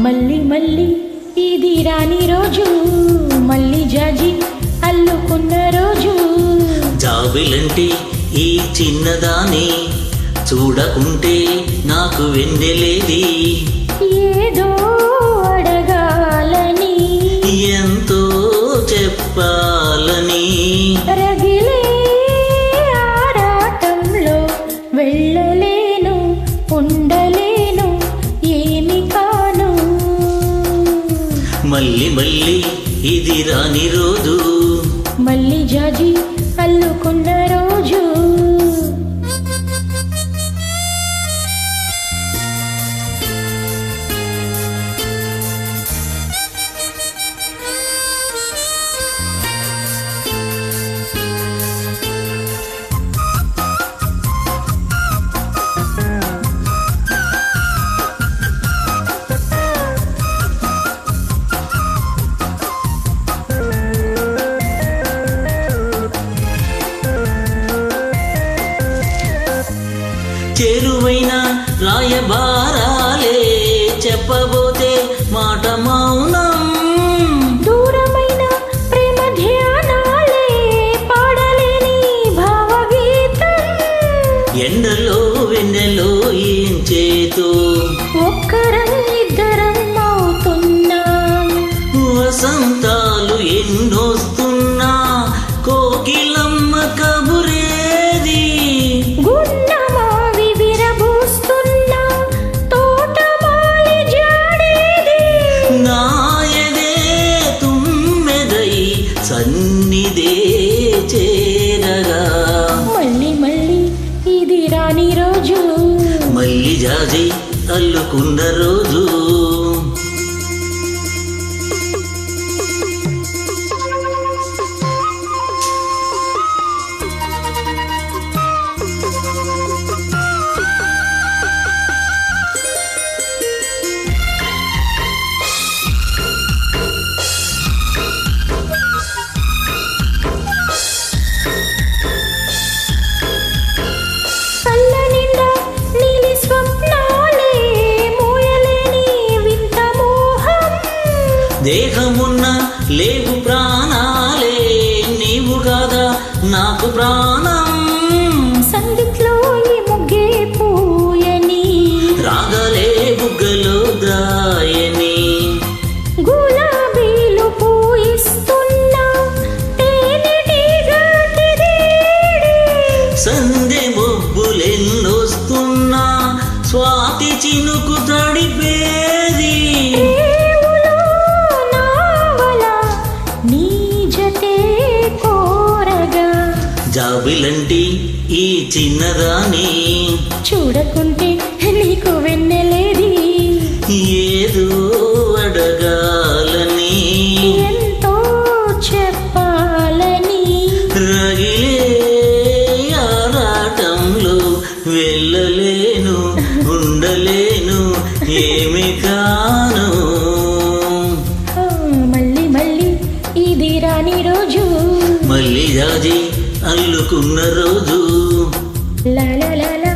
మళ్ళీ మళ్ళీ ఇది రాని రోజు మళ్ళీ జాజి అల్లుకున్న రోజు. జాబిలంటే ఈ చిన్నదాని చూడకుంటే నాకు వెన్నెలేది. ఏదో మళ్ళీ మళ్ళీ ఇది రాని రోజు. మళ్ళీ జాజి అల్లుకున్న రోజు. చేరువైన రాయబారాలే. జాజి అల్లుకున్న రోజు. దేహమున్న లేవు ప్రాణాలే నీవు కాదా? నాకు ప్రాణం. సందిట్లో ఈ ముగ్గే పూయని. రాగలే బుగ్గలో దాయని గులాబీలు పూయిస్తున్నా తేనెటీగకిదేడి. సందె బొబ్బులెన్నొస్తున్నా స్వాతి చినుకు తడిపేది జాబిలంటి ఈ చిన్నదాని. చూడకుంటే నీకు వెన్నెలేది. ఏదో అడగాలని. ఎంతో చెప్పాలని. రగిలే ఆరాటంలో వెళ్ళలేను ఉండలేను ఏమి కాను. మళ్ళీ మళ్ళీ ఇది రాని రోజు. మళ్ళీ జాజి అల్లుకున్న రోజు. లా లా లా లా.